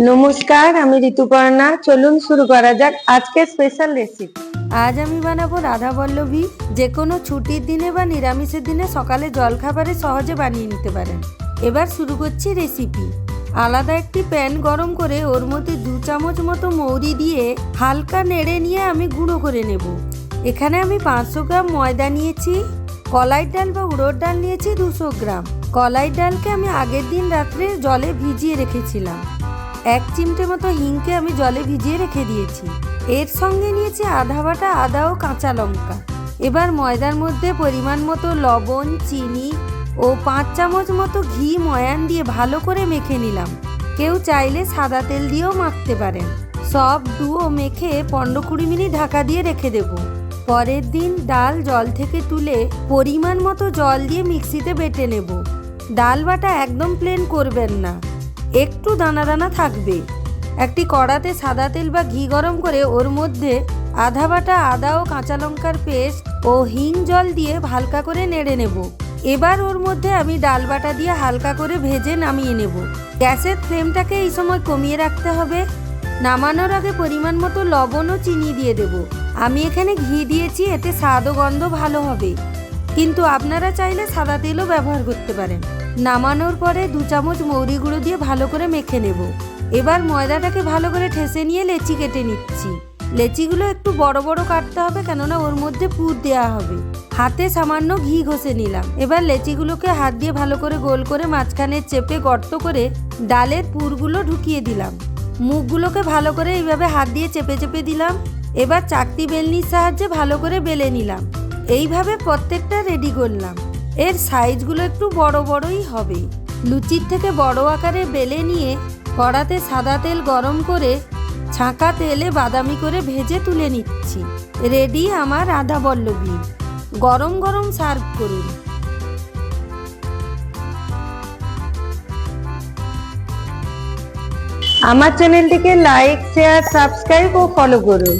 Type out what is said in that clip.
নমস্কার, আমি ঋতুপর্ণা। চলুন শুরু করা যাক আজকে স্পেশাল রেসিপি আজ আমি বানাবো রাধা বল্লভী। যে কোনো ছুটির দিনে বা নিরামিষের দিনে সকালে জলখাবারে সহজে বানিয়ে নিতে পারেন। এবার শুরু করছি রেসিপি আলাদা একটি প্যান গরম করে ওর মধ্যে দু চামচ মতো মৌরি দিয়ে হালকা নেড়ে নিয়ে আমি গুঁড়ো করে নেব। এখানে আমি পাঁচশো গ্রাম ময়দা নিয়েছি। কলাই ডাল বা উড়োর ডাল নিয়েছি দুশো গ্রাম। কলাই ডালকে আমি আগের দিন রাত্রে জলে ভিজিয়ে রেখেছিলাম। এক চিমটে মতো হিংকে আমি জলে ভিজিয়ে রেখে দিয়েছি। এর সঙ্গে নিয়েছি আধা বাটা আদা ও কাঁচা লঙ্কা। এবার ময়দার মধ্যে পরিমাণ মতো লবণ, চিনি ও পাঁচ চামচ মতো ঘি, ময়ান দিয়ে ভালো করে মেখে নিলাম। কেউ চাইলে সাদা তেল দিয়েও মাখতে পারেন। সব ডুও মেখে পনেরো কুড়ি মিনিট ঢাকা দিয়ে রেখে দেব। পরের দিন ডাল জল থেকে তুলে পরিমাণ মতো জল দিয়ে মিক্সিতে বেটে নেব। ডাল বাটা একদম প্লেন করবেন না। একটু দানা দানা থাকবে। একটি কড়াতে সাদা তেল বা ঘি গরম করে ওর মধ্যে আধা বাটা আদা ও কাঁচা লঙ্কার পেস্ট ও হিং জল দিয়ে হালকা করে নেড়ে নেব। এবার ওর মধ্যে আমি ডাল বাটা দিয়ে হালকা করে ভেজে নামিয়ে নেব। গ্যাসের ফ্লেমটাকে এই সময় কমিয়ে রাখতে হবে। নামানোর আগে পরিমাণ মতো লবণ ও চিনি দিয়ে দেব। আমি এখানে ঘি দিয়েছি, এতে স্বাদ ও গন্ধ ভালো হবে। কিন্তু আপনারা চাইলে সাদা তেলও ব্যবহার করতে পারেন। নামানোর পরে দু চামচ মৌরি গুঁড়ো দিয়ে ভালো করে মেখে নেব। এবার ময়দাটাকে ভালো করে ঠেসে নিয়ে লেচি কেটে নিচ্ছি। লেচিগুলো একটু বড় বড় কাটতে হবে কেননা ওর মধ্যে পুর দেওয়া হবে। হাতে সামান্য ঘি ঘষে নিলাম। এবার লেচিগুলোকে হাত দিয়ে ভালো করে গোল করে মাঝখানে চেপে গর্ত করে ডালের পুরগুলো ঢুকিয়ে দিলাম। মুখগুলোকে ভালো করে এইভাবে হাত দিয়ে চেপে চেপে দিলাম। এবার চাকতি বেলনির সাহায্যে ভালো করে বেলে নিলাম। এইভাবে প্রত্যেকটা রেডি করলাম। এর সাইজগুলো একটু বড় বড়ই হবে। লুচির থেকে বড় আকারে বেলে নিয়ে কড়াতে সাদা তেল গরম করে ছাঁকা তেলে বাদামি করে ভেজে তুলে নিচ্ছি। রেডি আমার আধা বল্লবী। গরম গরম সার্ভ করুন। আমার চ্যানেলটিকে লাইক, শেয়ার, সাবস্ক্রাইব ও ফলো করুন।